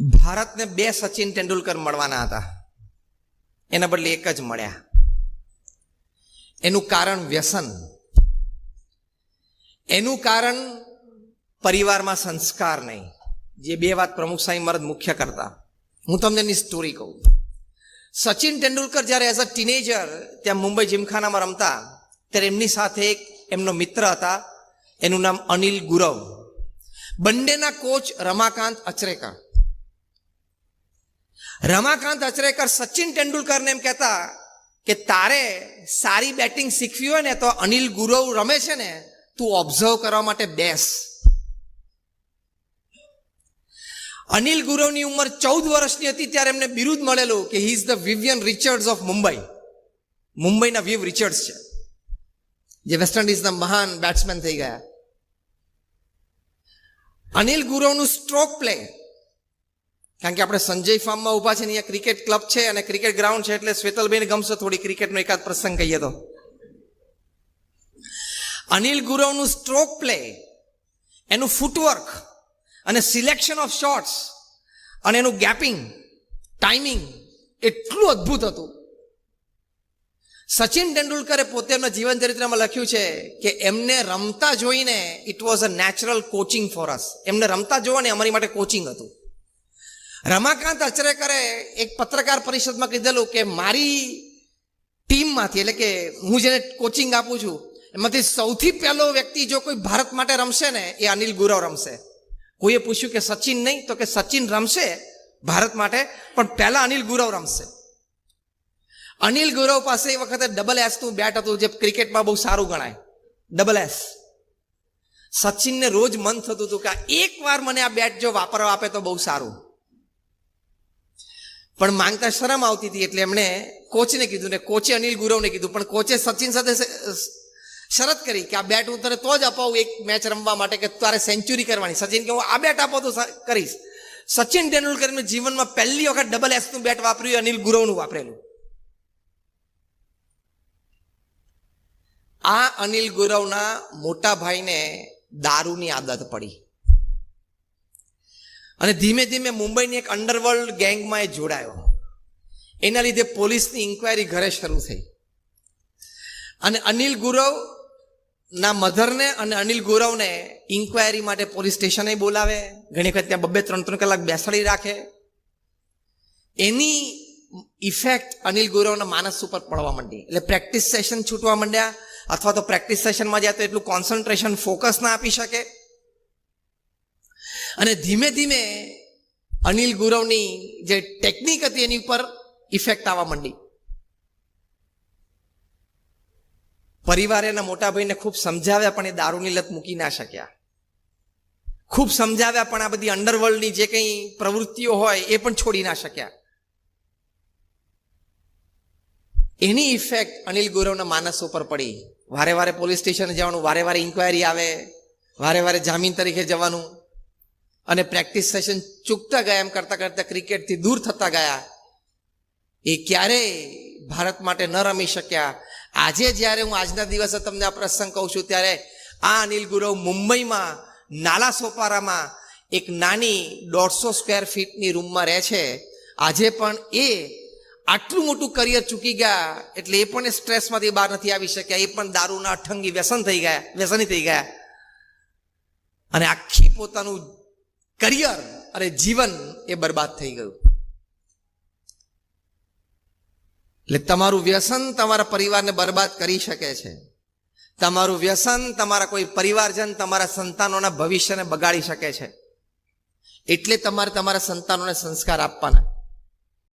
ભારતને બે સચિન તેંડુલકર મળવાના હતા. એના બદલે એક જ મળ્યા. એનું કારણ વ્યસન. એનું કારણ પરિવારમાં સંસ્કાર નહીં. જે બે વાત પ્રમુખ સાંઈ મરદ મુખ્ય કરતા. હું તમને એની સ્ટોરી કહું. સચિન તેંડુલકર જ્યારે એઝ અ ટીનેજર ત્યાં મુંબઈ જીમખાનામાં રમતા, ત્યારે એમની સાથે એક એમનો મિત્ર હતા. એનું નામ અનિલ ગુરવ. બંનેના કોચ રમાકાંત અચરેકર. રમાકાંત અચરેકર સચિન તેંડુલકરને એમ કહેતા કે તારે સારી બેટિંગ શીખવી હોય ને તો અનિલ ગુરવ રમે છે ને, તું ઓબ્ઝર્વ કરવા માટે બેસ. અનિલ ગુરવની ઉંમર ચૌદ વર્ષની હતી ત્યારે એમને બિરુદ મળેલું કે he is the Vivian Richards of Mumbai મુંબઈના વિવ રિચર્ડ્સ છે. જે વેસ્ટ ઇન્ડિઝના મહાન બેટ્સમેન થઈ ગયા. અનિલ ગુરવનું સ્ટ્રોક પ્લે કારણ કે આપણે સંજય ફાર્મમાં ઊભા છે ને અહીંયા ક્રિકેટ ક્લબ છે અને ક્રિકેટ ગ્રાઉન્ડ છે એટલે શ્વેતલબેન ગમશે થોડી ક્રિકેટનો એકાદ પ્રસંગ કહીએ તો. અનિલ ગુરવનું સ્ટ્રોક પ્લે એનું ફૂટવર્ક અને સિલેક્શન ઓફ શોટ્સ અને એનું ગેપિંગ ટાઈમિંગ એટલું અદ્ભુત હતું. સચિન તેંડુલકરે પોતે એમના જીવન ચરિત્રમાં લખ્યું છે કે એમને રમતા જોઈને it was a natural coaching for us એમને રમતા જોવાની અમારી માટે કોચિંગ હતું. રમાકાંત અચરેકરે એક પત્રકાર પરિષદમાં કીધેલું કે મારી ટીમમાંથી, એટલે કે હું જેને કોચિંગ આપું છું, એમાંથી સૌથી પહેલો વ્યક્તિ જો કોઈ ભારત માટે રમશે ને, એ અનિલ ગુરવ રમશે. કોઈએ પૂછ્યું કે સચિન નહીં, તો કે સચિન રમશે ભારત માટે, પણ પહેલા અનિલ ગુરવ રમશે. અનિલ ગુરવ પાસે એ વખતે ડબલ એસનું બેટ હતું, જે ક્રિકેટમાં બહુ સારું ગણાય. ડબલ એસ સચિનને રોજ મન થતું હતું કે એક વાર મને આ બેટ જો વાપરવા આપે તો બહુ સારું. પણ માંગતા શરમ આવતી હતી એટલે એમણે કોચને કીધું ને કોચે અનિલ ગુરવને કીધું, પણ કોચે સચિન સાથે શરત કરી કે આ બેટ તને તો જ અપાવું એક મેચ રમવા માટે કે તારે સેન્ચુરી કરવાની. સચિન કે, હું આ બેટ આપો તો કરીશ. સચિન તેંડુલકરનું જીવનમાં પહેલી વખત ડબલ એસનું બેટ વાપર્યું, અનિલ ગુરવનું વાપરેલું. આ અનિલ ગુરવના મોટા ભાઈને દારૂની આદત પડી. અને ધીમે ધીમે મુંબઈની એક અંડરવર્લ્ડ ગેંગમાં એ જોડાયો. એના લીધે પોલીસની ઇન્ક્વાયરી ઘરે શરૂ થઈ. અને અનિલ ગુરવ ના મધરને અને અનિલ ગુરવને ઇન્ક્વાયરી માટે પોલીસ સ્ટેશને બોલાવે. ઘણી વખત ત્યાં બબે ત્રણ ત્રણ કલાક બેસાડી રાખે. એની ઇફેક્ટ અનિલ ગુરવના માનસ ઉપર પડવા માંડી. એટલે પ્રેક્ટિસ સેશન છૂટવા માંડ્યા. અથવા તો પ્રેક્ટિસ સેશનમાં જાય તો એટલું કોન્સન્ટ્રેશન ફોકસ ના આપી શકે. અને ધીમે ધીમે અનિલ ગુરવની જે ટેકનિક હતી એની ઉપર ઇફેક્ટ આવવા માંડી. પરિવારે એના મોટા ભાઈને ખૂબ સમજાવ્યા, પણ એ દારૂની લત મૂકી ના શક્યા. ખૂબ સમજાવ્યા, પણ આ બધી અંડરવર્લ્ડની જે કંઈ પ્રવૃત્તિઓ હોય એ પણ છોડી ના શક્યા. એની ઇફેક્ટ અનિલ ગુરવના માનસ ઉપર પડી. વારે વારે પોલીસ સ્ટેશન જવાનું, વારે વારે ઇન્ક્વાયરી આવે, વારે વારે જામીન તરીકે જવાનું. અને પ્રેક્ટિસ સેશન ચૂકતા ગયા એમ કરતા કરતા ક્રિકેટથી દૂર થતા ગયા. એ ક્યારેય ભારત માટે ન રમી શક્યા. આજે જ્યારે હું આજના દિવસે તમને આ પ્રસંગ કહું છું, ત્યારે આ અનિલ ગુરવ મુંબઈમાં નાલા સોપારામાં એક નાની દોઢસો સ્ક્વેર ફીટની રૂમમાં રહે છે. આજે પણ એ આટલું મોટું કરિયર ચૂકી ગયા, એટલે એ પણ સ્ટ્રેસમાંથી બહાર નથી આવી શક્યા. એ પણ દારૂના અઠંગી વ્યસન થઈ ગયા, વ્યસની થઈ ગયા. અને આખી પોતાનું કરિયર અને જીવન એ બરબાદ થઈ ગયું. એટલે તમારું વ્યસન તમારા પરિવારને બરબાદ કરી શકે છે. તમારું વ્યસન તમારા કોઈ પરિવારજન તમારા સંતાનોના ભવિષ્યને બગાડી શકે છે. એટલે તમારે તમારા સંતાનોને સંસ્કાર આપવાના.